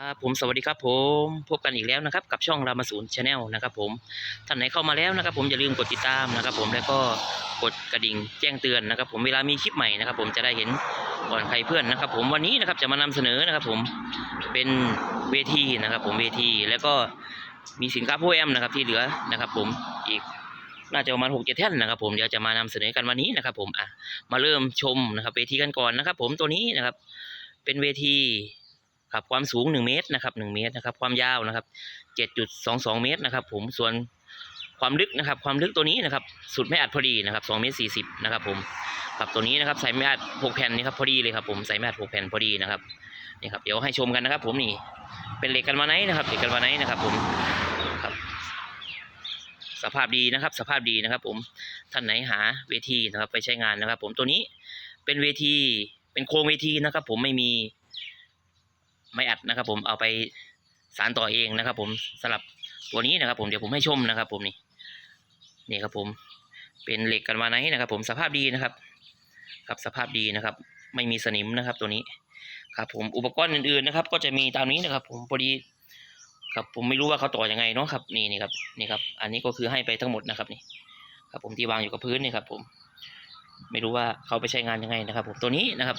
อ่าผมสวัสดีครับผมพบกันอีกแล้วนะครับ กับช่องรามาศูนย์ชาแนลนะครับผมท่านไหนเข้ามาแล้วนะครับ ผมอย่าลืมกดติดตามนะครับ ผมแล้วก็กดกระดิ่งแจ้งเตือนนะครับ ผมเวลามีคลิปใหม่นะครับ ผมจะได้เห็นก่อนใครเพื่อนนะครับ ผมวันนี้นะครับจะมานำเสนอนะครับ ผมเป็นเวทีนะครับ ผมเวทีแล้วก็มีสินค้าโพแอมนะครับที่เหลือนะครับ ผมอีกน่าจะประมาณหกเจ็ดแท่นนะครับ ผมเดี๋ยวจะมานำเสนอกันวันนี้นะครับ ผมอะมาเริ่มชมนะครับเวทีกันก่อนนะครับ ผมตัวนี้นะครับ เป็นเวที ครับความสูง 1 เมตรนะครับ1เมตรนะครับ ความยาวนะครับ7.22 เมตรนะครับ ผมส่วนความลึกนะครับ ความลึกตัวนี้นะครับ สุดไม่อัดพอดีนะครับ2เมตร40นะครับ ผมครับตัวนี้นะครับใส่ไม่อัด6แผ่นนี่ครับพอดีเลยครับผมใส่ไม่อัด6แผ่นพอดีนะครับนี่ครับเดี๋ยวให้ชมกันนะครับ ผมนี่เป็นเหล็กกันมาไนท์นะครับเหล็กกันมาไนท์นะครับ ผมครับสภาพดีนะครับ สภาพดีนะครับ ผมท่านไหนหาเวทีนะครับ ไปใช้งานนะครับ ผมตัวนี้เป็นเวทีเป็นโครงเวทีนะครับ ผมไม่มี ไม่อัดนะครับ ผมเอาไปสารต่อเองนะครับ ผมสำหรับตัวนี้นะครับ ผมเดี๋ยวผมให้ชมนะครับ ผมนี่นี่ครับ ผมเป็นเหล็กกันมาไนท์นะครับ ผมสภาพดีนะครับครับสภาพดีนะครับ ไม่มีสนิมนะครับตัวนี้ครับ ผมอุปกรณ์อื่นๆนะครับ ก็จะมีตามนี้นะครับ ผมพอดีครับผมไม่รู้ว่าเขาต่อยังไงเนาะครับนี่นี่ครับนี่ครับ อันนี้ก็คือให้ไปทั้งหมดนะครับนี่ ครับ ผมที่วางอยู่กับพื้นนี่ครับ ผม ไม่รู้ว่าเขาไปใช้งานยังไงนะครับ ผมตัวนี้นะครับ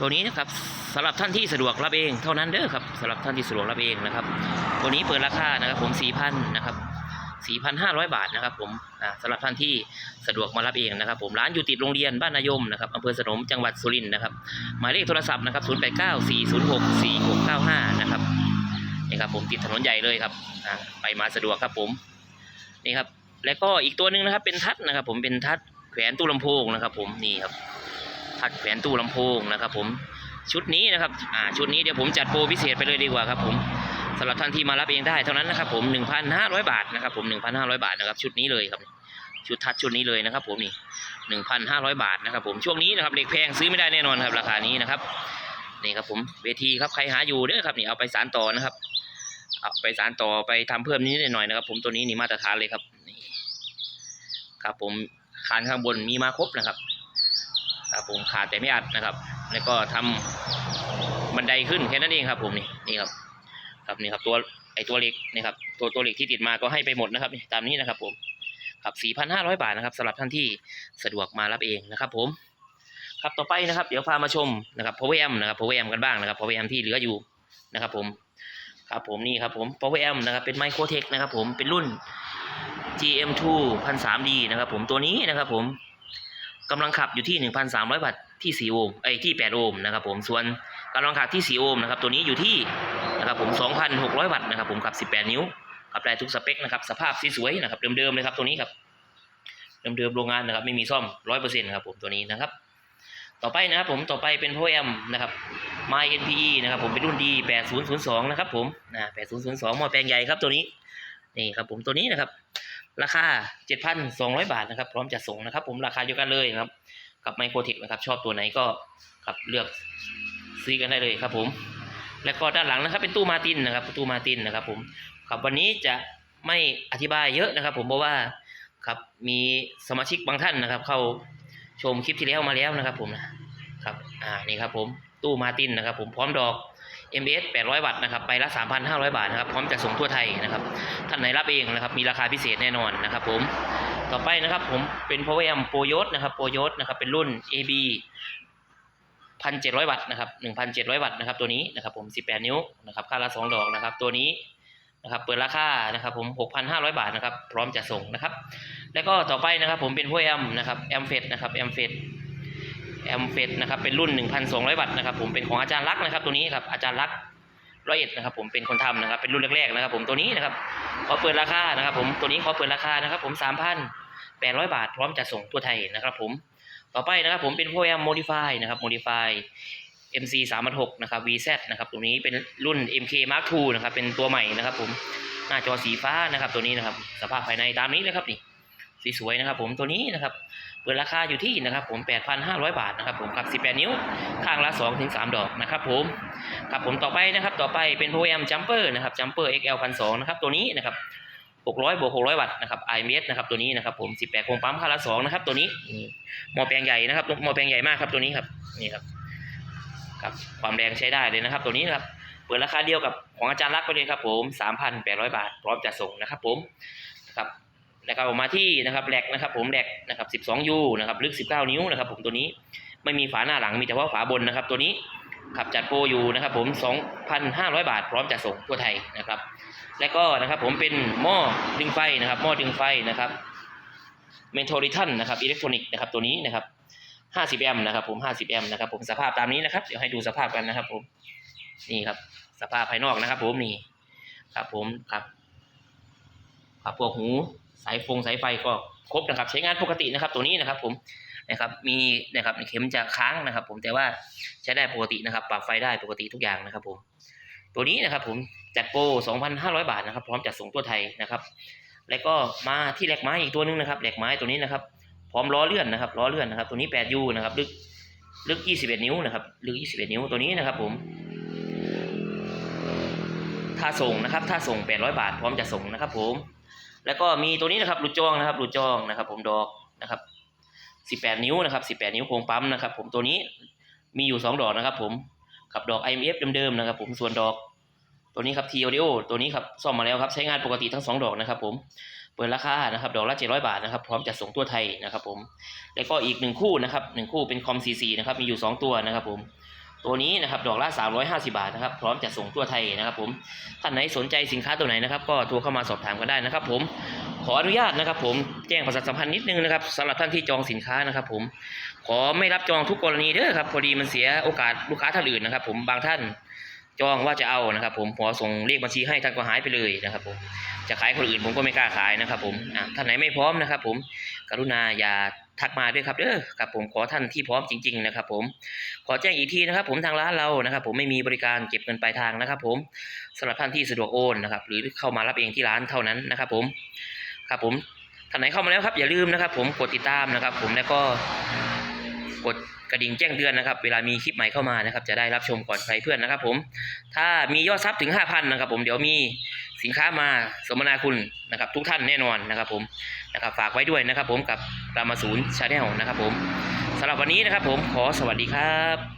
ตัวนี้นะครับ สำหรับท่านที่สะดวกรับเองเท่านั้นเด้อครับสำหรับท่านที่สะดวกรับเองนะครับตัวนี้เปิดราคานะครับผม4,000นนะครับ4,500บาทนะครับผมอ่าสำหรับท่านที่สะดวกมารับเองนะครับผมร้านอยู่ติดโรงเรียนบ้านนายมนะครับอำเภอสนมจังหวัดสุรินทร์นะครับหมายเลขโทรศัพท์นะครับ0894064695นย์หกสี่หกเก้าห้านะครับนี่ครับผมติดถนนใหญ่เลยครับไปมาสะดวกครับผมนี่ครับแล้วก็อีกตัวหนึ่งนะครับเป็นทัดนะครับ ผมเป็นทัดแขวนตู้ลำโพงนะครับ ผมนี่ครับทัดแขวนตู้ลำโพงนะครับ ผม ชุดนี้นะครับอ่าชุดนี้เดี๋ยวผมจัดโปรพิเศษไปเลยดีกว่าครับผมสำหรับท่านที่มารับเองได้เท่านั้นนะครับผม 1,500 บาทนะครับผม 1,500 บาทนะครับชุดนี้เลยครับ ชุดทัดชุดนี้เลยนะครับ ผมนี่ 1,500 บาทนะครับผมช่วงนี้นะครับเหล็กแพงซื้อไม่ได้แน่นอนครับราคานี้นะครับนี่ครับผมเวทีครับใครหาอยู่เด้อครับนี่เอาไปสารต่อนะครับเอาไปสารต่อไปทำเพิ่มนิดหน่อยนะครับ ผมตัวนี้นี่มาตรฐานเลยครับนี่ครับผมคานข้างบนมีมาครบนะครับครับผมขาดแต่ไม่อัดนะครับ แล้วก็ทำบันไดขึ้นแค่นั้นเองครับ ผมนี่นี่ครับ ครับนี่ครับตัวไอตัวเหล็กนี่ครับ ตัวตัวเหล็กที่ติดมาก็ให้ไปหมดนะครับตามนี้นะครับ ผมครับ 4,500 บาทนะครับสำหรับท่านที่สะดวกมารับเองนะครับ ผม ครับต่อไปนะครับ เดี๋ยวพามาชมนะครับ power AM นะครับ power AM กันบ้างนะครับ power AM ที่เหลืออยู่นะครับ ผมครับผมนี่ครับผม power AM นะครับเป็น microtech นะครับ ผมเป็นรุ่น GM2 1003D นะครับ ผมตัวนี้นะครับ ผมกำลังขับอยู่ที่ 1,300วัตต์ ที่4โอห์มไอ้ยที่8โอห์มนะครับผมส่วนกำลังขับที่4โอห์มนะครับตัวนี้อยู่ที่นะครับผม2,600 วัตต์นะครับผมขับ 18 นิ้วขับได้ทุกสเปคนะครับสภาพสวยๆนะครับเดิมๆเลยครับตัวนี้ครับเดิมๆโรงงานนะครับไม่มีซ่อม 100%ครับผมตัวนี้นะครับต่อไปนะครับผมต่อไปเป็น p o a m นะครับ My NPE นะครับผมเป็นรุ่น D 8002นะครับผมนะ8002หม้อแปลงใหญ่ครับตัวนี้นี่ครับผมตัวนี้นะครับ ราคา 7,200 บาทนะครับ พร้อมจัดส่งนะครับ ผมราคาเดียวกันเลยนะครับ กับไมโครเทคนะครับ ชอบตัวไหนก็ครับเลือกซื้อกันได้เลยครับผม แล้วก็ด้านหลังนะครับเป็นตู้มาตินนะครับตู้มาตินนะครับผมครับวันนี้จะไม่อธิบายเยอะนะครับ ผมเพราะว่าครับมีสมาชิกบางท่านนะครับ เข้าชมคลิปที่แล้วมาแล้วนะครับ ผมนะครับอ่านี่ครับผมตู้มาตินนะครับ ผมพร้อมดอก MBS 800 วัตต์นะครับไปละ 3,500 บาทนะครับ พร้อมจะส่งทั่วไทยนะครับ ท่านไหนรับเองนะครับ มีราคาพิเศษแน่นอนนะครับผม ต่อไปนะครับผมเป็น Power Amp โปรยศนะครับโปรยศนะครับเป็นรุ่น AB 1,700 วัตต์นะครับ 1,700 วัตต์นะครับตัวนี้นะครับผม 18 นิ้วนะครับค่าละ2ดอกนะครับตัวนี้นะครับเปิดราคานะครับผม 6,500 บาทนะครับพร้อมจะส่งนะครับ แล้วก็ต่อไปนะครับผมเป็น Power Amp นะครับ Amp Fed นะครับ Amp Fed แอมเฟดนะครับเป็นรุ่น 1,200 วัตต์นะครับผมเป็นของอาจารย์ลักษ์นะครับตัวนี้ครับอาจารย์ลักษ์ ร้อยเอ็ดนะครับผมเป็นคนทำนะครับเป็นรุ่นแรกๆนะครับ ผมตัวนี้นะครับขอเปิดราคานะครับ ผมตัวนี้ขอเปิดราคานะครับ ผม3,800บาทพร้อมจะส่งทั่วไทยนะครับ ผมต่อไปนะครับ ผมเป็นพวกแอมโมดิฟายนะครับโมดิฟาย MC 3 6นะครับ VZ นะครับตัวนี้เป็นรุ่น MK Mark II นะครับเป็นตัวใหม่นะครับ ผมหน้าจอสีฟ้านะครับ ตัวนี้นะครับ สภาพภายในตามนี้เลยครับนี่ สวยๆนะครับ ผมตัวนี้นะครับเปิดราคาอยู่ที่นะครับ ผม 8,500 บาทนะครับ ผมกับ18 นิ้วข้างละ2ถึง3ดอกนะครับ ผมครับผมต่อไปนะครับ ต่อไปเป็น p o m Jumper นะครับ Jumper XL 1,200นะครับตัวนี้นะครับ600บวก600 วัตต์นะครับ IMS นะครับตัวนี้นะครับ ผม 18โครงปั๊มข้างละ2นะครับ ตัวนี้หม้อแปลงใหญ่นะครับหม้อแปลงใหญ่มากครับตัวนี้ครับนี่ครับครับความแรงใช้ได้เลยนะครับ ตัวนี้นะครับเปิดราคาเดียวกับของอาจารย์รักไปเลยครับ ผม 3,800 บาทพร้อมจะส่งนะครับ ผม นะครับแล้วก็ออกมาที่นะครับแหลกนะครับ ผมแหลกนะครับ 12ยูนะครับลึก 19 นิ้วนะครับ ผมตัวนี้ไม่มีฝาหน้าหลังมีแต่ว่าฝาบนนะครับ ตัวนี้ขับจัดโปรอยู่นะครับ ผม 2,500 บาท พร้อมจะส่งทั่วไทยนะครับ และก็นะครับผมเป็นหม้อดึงไฟนะครับหม้อดึงไฟนะครับเมนโทริทันนะครับอิเล็กทรอนิกส์นะครับตัวนี้นะครับ 50 แอมป์นะครับ ผม 50 แอมป์นะครับ ผมสภาพตามนี้นะครับ เดี๋ยวให้ดูสภาพกันนะครับ ผมนี่ครับ สภาพภายนอกนะครับ ผมนี่ครับผมครับครับพวกหู สายฟงสายไฟก็ครบนะครับ ใช้งานปกตินะครับ ตัวนี้นะครับผมนะครับมีนะครับเข็มจะค้างนะครับ ผมแต่ว่าใช้ได้ปกตินะครับ ปรับไฟได้ปกติทุกอย่างนะครับ ผม ตัวนี้นะครับ ผมจัดโปร 2,500 บาทนะครับ พร้อมจัดส่งทั่วไทยนะครับ แล้วก็มาที่แหลกไม้อีกตัวหนึงนะครับแหลกไม้ตัวนี้นะครับ พร้อมล้อเลื่อนนะครับล้อเลื่อนนะครับ ตัวนี้ 8U นะครับ ลึกลึก 21 นิ้วนะครับ ลึก 21 นิ้วตัวนี้นะครับ ผมถ้าส่งนะครับ ถ้าส่ง 800 บาท พร้อมจะส่งนะครับ ผม แล้วก็มีตัวนี้นะครับหลุดจองนะครับหลุดจองนะครับ ผมดอกนะครับ 18 นิ้วนะครับ 18 นิ้วโครงปั๊มนะครับ ผมตัวนี้มีอยู่ 2 ดอกนะครับ ผมกับดอก IMF เดิมๆนะครับ ผมส่วนดอก ตัวนี้ครับ T Audio ตัวนี้ครับซ่อมมาแล้วครับใช้งานปกติทั้ง 2 ดอกนะครับ ผมเปิดราคานะครับ ดอกละ700 บาทนะครับ พร้อมจัดส่งทั่วไทยนะครับ ผมแล้วก็อีกหนึ่งคู่นะครับหนึ่งคู่เป็นคอม CC นะครับมีอยู่ 2 ตัวนะครับ ผม ตัวนี้นะครับดอกละ350 บาทนะครับพร้อมจะส่งทั่วไทยนะครับผมท่านไหนสนใจสินค้าตัวไหนนะครับ ก็โทรเข้ามาสอบถามกันได้นะครับ ผมขออนุญาตนะครับ ผมแจ้งประชาสัมพันธ์นิดนึงนะครับสำหรับท่านที่จองสินค้านะครับ ผมขอไม่รับจองทุกกรณีเด้อครับพอดีมันเสียโอกาสลูกค้าท่านอื่นนะครับ ผมบางท่าน จองว่าจะเอานะครับ ผมพอส่งเลขบัญชีให้ท่านก็หายไปเลยนะครับ ผมจะขายคนอื่นผมก็ไม่กล้าขายนะครับ ผมท่านไหนไม่พร้อมนะครับ ผมกรุณาอย่าทักมาด้วยครับเด้อครับผมขอท่านที่พร้อมจริง ๆ นะครับ ผมขอแจ้งอีกทีนะครับ ผมทางร้านเรานะครับ ผมไม่มีบริการเก็บเงินปลายทางนะครับ ผมสำหรับท่านที่สะดวกโอนนะครับ หรือเข้ามารับเองที่ร้านเท่านั้นนะครับ ผมครับผมท่านไหนเข้ามาแล้วครับ อย่าลืมนะครับ ผมกดติดตามนะครับ ผมแล้วก็กด กระดิ่งแจ้งเตือนนะครับ เวลามีคลิปใหม่เข้ามานะครับ จะได้รับชมก่อนใครเพื่อนนะครับ ผม ถ้ามียอดซับถึง 5,000นะครับ ผมเดี๋ยวมีสินค้ามาสมนาคุณนะครับ ทุกท่านแน่นอนนะครับ ผมนะครับ ฝากไว้ด้วยนะครับ ผมกับรามาศูนย์ชาแนลนะครับ ผมสำหรับวันนี้นะครับ ผมขอสวัสดีครับ